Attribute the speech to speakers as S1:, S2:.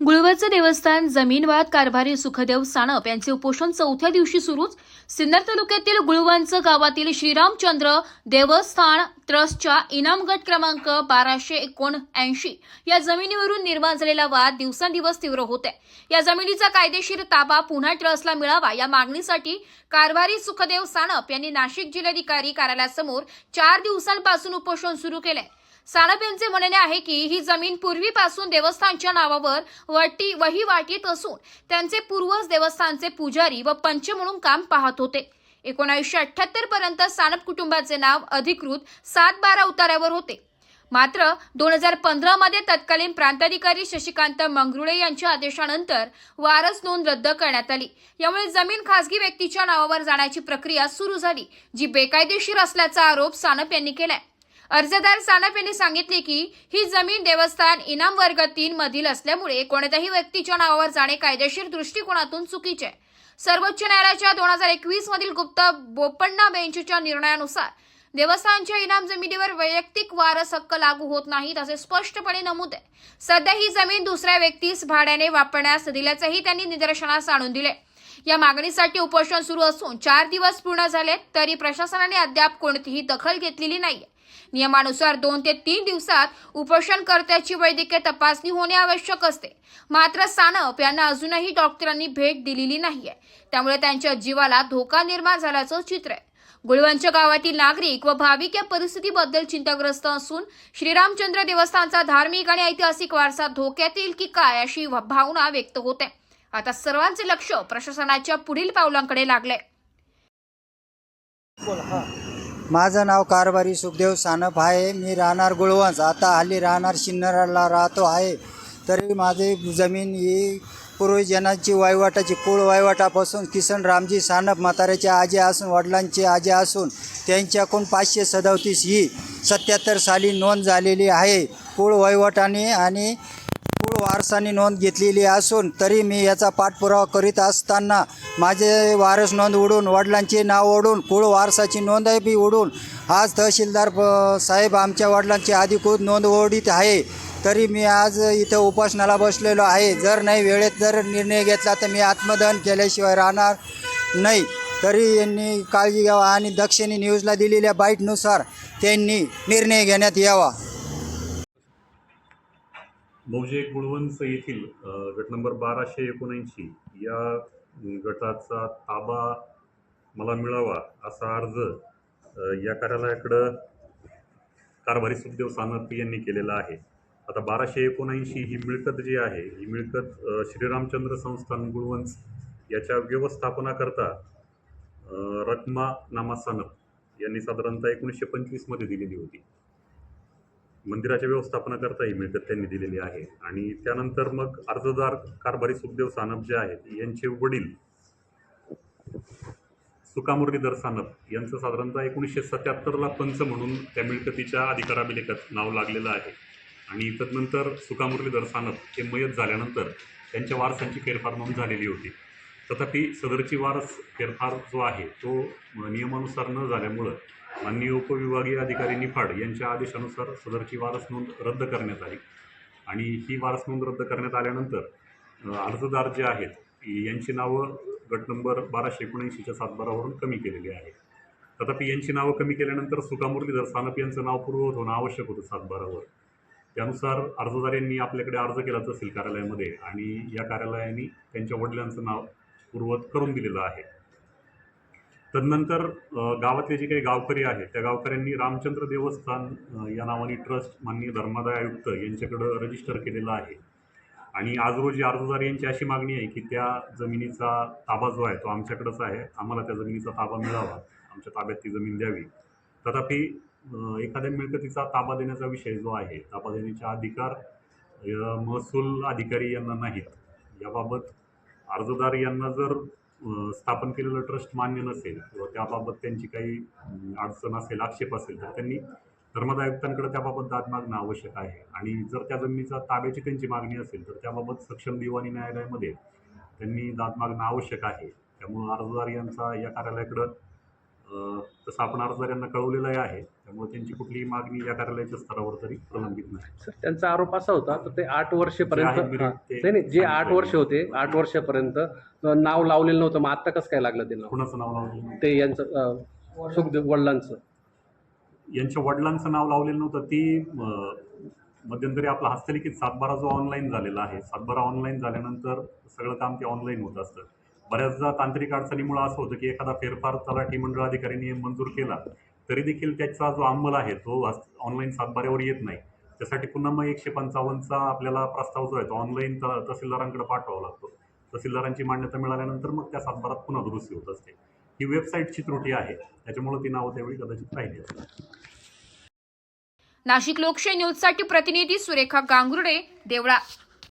S1: गुळवचं देवस्थान जमीन वाद कारभारी सुखदेव साणप यांचे उपोषण चौथ्या दिवशी सुरूच. सिन्नर तालुक्यातील गुळवांचं गावातील श्रीरामचंद्र देवस्थान ट्रस्टच्या इनाम गट क्रमांक बाराशे एकोणऐंशी या जमिनीवरून निर्माण झालेला वाद दिवसांदिवस तीव्र होत आहे या जमिनीचा कायदेशीर ताबा पुन्हा ट्रस्टला मिळावा या मागणीसाठी कारभारी सुखदेव साणप यांनी नाशिक जिल्हाधिकारी कार्यालयासमोर चार दिवसांपासून उपोषण सुरू केलंय. सानप यांचे म्हणणे आहे की ही जमीन पूर्वीपासून देवस्थानच्या नावावर वटी वहिवाटीत असून त्यांचे पूर्वज देवस्थानचे पुजारी व पंच म्हणून काम पाहत होते. एकोणीसशे अठ्याहत्तर पर्यंत सानप कुटुंबाचे नाव अधिकृत सात बारा उतार्यावर होते. मात्र दोन हजार पंधरा मध्ये तत्कालीन प्रांताधिकारी शशिकांत मंगरुळे यांच्या आदेशानंतर वारस नोंद रद्द करण्यात आली. यामुळे जमीन खासगी व्यक्तीच्या नावावर जाण्याची प्रक्रिया सुरू झाली जी बेकायदेशीर असल्याचा आरोप सानप यांनी केलाय. अर्जदार सानप यांनी सांगितले की ही जमीन देवस्थान इनाम वर्ग तीन मधील असल्यामुळे कोणत्याही व्यक्तीच्या नावावर जाणे कायदेशीर दृष्टिकोनातून चुकीचे आहे. सर्वोच्च न्यायालयाच्या दोन हजार एकवीस मधील गुप्त बोपण्णा बेंचच्या निर्णयानुसार देवस्थानच्या इनाम जमिनीवर वैयक्तिक वारस हक्क लागू होत नाहीत असे स्पष्टपणे नमूद आहे. सध्या ही जमीन दुसऱ्या व्यक्तीस भाड्याने वापरण्यास दिल्याचंही त्यांनी निदर्शनास आणून दिले. या मागणीसाठी उपोषण सुरू असून चार दिवस पूर्ण झाले तरी प्रशासनाने अद्याप कोणतीही दखल घेतलेली नाहीये. नियमानुसार दोन ते तीन दिवसात उपोषणकर्त्याची वैद्यकीय तपासणी होणे आवश्यक असते. मात्र सानप यांना अजूनही डॉक्टरांनी भेट दिलेली नाहीये. त्यामुळे त्यांच्या जीवाला धोका निर्माण झाल्याचं चित्र आहे. गुळवंच गावातील नागरिक व भाविक या परिस्थितीबद्दल चिंताग्रस्त असून श्रीरामचंद्र देवस्थानचा धार्मिक आणि ऐतिहासिक वारसा धोक्यात येईल की काय अशी भावना व्यक्त होते. आता सर्वांचे लक्ष प्रशासनाच्या पुढील पावलांकडे लागले
S2: माझं नाव कारभारी सुखदेव सानप आहे. मी राहणार गुळवंच आता हल्ली राहणार शिन्नरला राहतो आहे. तरी माझी जमीन ही पूर्वजनांची वायवाटाची कुळ वायवाटापासून किसन रामजी सानप म्हाताऱ्याचे आजी असून वडिलांचे आजी असून त्यांच्याकडून पाचशे सदोतीस ही सत्याहत्तर साली नोंद झालेली आहे. कुळ वहिवाटाने आणि वारसाने नोंद घेतलेली असून तरी मी याचा पाठपुरावा करीत असताना माझे वारस नोंद उडून वडिलांचे नाव ओढून कुळ वारसाची नोंदही बी उडून आज तहसीलदार साहेब आमच्या वडिलांची अधिकृत नोंद ओढीत आहे. तरी मी आज इथं उपासनाला बसलेलो आहे. जर नाही वेळेत जर निर्णय घेतला तर मी आत्मदहन केल्याशिवाय राहणार नाही. तरी यांनी काळजी घ्यावा आणि दक्षिणी न्यूजला दिलेल्या बाईटनुसार त्यांनी निर्णय घेण्यात यावा.
S3: मौजे गुळवंच येथील गट नंबर बाराशे एकोणऐंशी या गटाचा ताबा मला मिळावा असा अर्ज या कार्यालयाकडं कारभारी सुखदेव सानप यांनी केलेला आहे. आता बाराशे एकोणऐंशी ही मिळकत जी आहे ही मिळकत श्रीरामचंद्र संस्थान गुळवंच याच्या व्यवस्थापनाकरता अ, नामा सानप यांनी साधारणतः एकोणीसशे पंचवीसमध्ये दिलेली होती. मंदिराच्या व्यवस्थापनाकरताही मिळकत त्यांनी दिलेली आहे. आणि त्यानंतर मग अर्जदार कारभारी सुखदेव सानप जे आहेत यांचे वडील सुकामुरलीधर सानप यांचं साधारणतः एकोणीसशे सत्याहत्तरला पंच म्हणून त्या मिळकतीच्या अधिकाराभिलेखात नाव लागलेलं आहे. आणि तदनंतर सुकामुरलीधर सानप हे मयत झाल्यानंतर त्यांच्या वारसांची फेरफार म्हणून झालेली होती. तथापि सदरची वारस फेरफार जो आहे तो नियमानुसार न झाल्यामुळं माननीय उपविभागीय अधिकारी निफाड यांच्या आदेशानुसार सदरची वारस नोंद रद्द करण्यात आली. आणि ही वारस नोंद रद्द करण्यात आल्यानंतर अर्जदार जे आहेत यांची नावं गट नंबर बाराशे एकोणऐंशीच्या सातबारावरून कमी केलेली आहे तथापि यांची नावं कमी केल्यानंतर सुकामुरलीधर सानप यांचं नाव पूर्ववत होणं आवश्यक होतं सातबारावर त्यानुसार अर्जदार यांनी आपल्याकडे अर्ज केला तहसील कार्यालयामध्ये आणि या कार्यालयाने त्यांच्या वडिलांचं नाव पूर्वत करून दिलेलं आहे. तदनंतर गावातले जे काही गावकरी आहेत त्या गावकऱ्यांनी रामचंद्र देवस्थान या नावाने ट्रस्ट माननीय धर्मादाय आयुक्त यांच्याकडं रजिस्टर केलेलं आहे. आणि आज रोजी अर्जदार यांची अशी मागणी आहे की त्या जमिनीचा ताबा जो आहे तो आमच्याकडंच आहे. आम्हाला त्या जमिनीचा ताबा मिळावा. आमच्या ताब्यात ती जमीन द्यावी. तथापि एखाद्या मिळकतीचा ताबा देण्याचा विषय जो आहे ताबा देण्याचे अधिकार महसूल अधिकारी यांना नाहीत. याबाबत अर्जदार यांना जर स्थापन केलेलं ट्रस्ट मान्य नसेल किंवा त्याबाबत त्यांची काही अडचण असेल आक्षेप असेल तर त्यांनी धर्मादाय आयुक्तांकडे त्याबाबत दाद मागणं आवश्यक आहे. आणि जर त्या जमिनीचा ताब्याची त्यांची मागणी असेल तर त्याबाबत सक्षम दिवाणी न्यायालयामध्ये त्यांनी दाद मागणं आवश्यक आहे. त्यामुळं अर्जदार यांचा या कार्यालयाकडं तसं आपण अर्जदारांना कळवलेलं आहे. त्यामुळे त्यांची कुठलीही मागणी या कार्यालयाच्या स्तरावर तरी प्रलंबित नाही.
S4: सर त्यांचा आरोप असा होता तर ते आठ वर्षपर्यंत नाही नाही जे आठ. वर्ष होते आठ वर्षापर्यंत नाव लावलेलं नव्हतं मग आता कसं काय लागलं ते नाव
S3: कुणाचं नाव लावलेलं
S4: ते यांचं सुखदेव वडिलांचं.
S3: यांच्या वडिलांचं नाव लावलेलं नव्हतं ती मध्यंतरी आपला हस्तलिखित सातबारा जो ऑनलाईन झालेला आहे सातबारा ऑनलाईन झाल्यानंतर सगळं काम ते ऑनलाईन होत असतं. बऱ्याचदा तांत्रिक अडचणीमुळे असं होतं की एखादा फेरफार तलाठी मंडळ अधिकाऱ्यांनी मंजूर केला तरी देखील त्याचा जो अंमल आहे तो ऑनलाईन सातबाऱ्यावर येत नाही. त्यासाठी पुन्हा मग एकशे पंचावन्नचा आपल्याला प्रस्ताव जो आहे तो ऑनलाईन त तहसीलदारांकडे पाठवावा लागतो. तहसीलदारांची मान्यता मिळाल्यानंतर मग त्या सातबारात पुन्हा दुरुस्ती होत असते. ही वेबसाईटची त्रुटी आहे त्याच्यामुळे ती नावं त्यावेळी कदाचित राहिली असतात
S1: नाशिक लोकशाही न्यूजसाठी प्रतिनिधी सुरेखा गांगुर्डे देवळा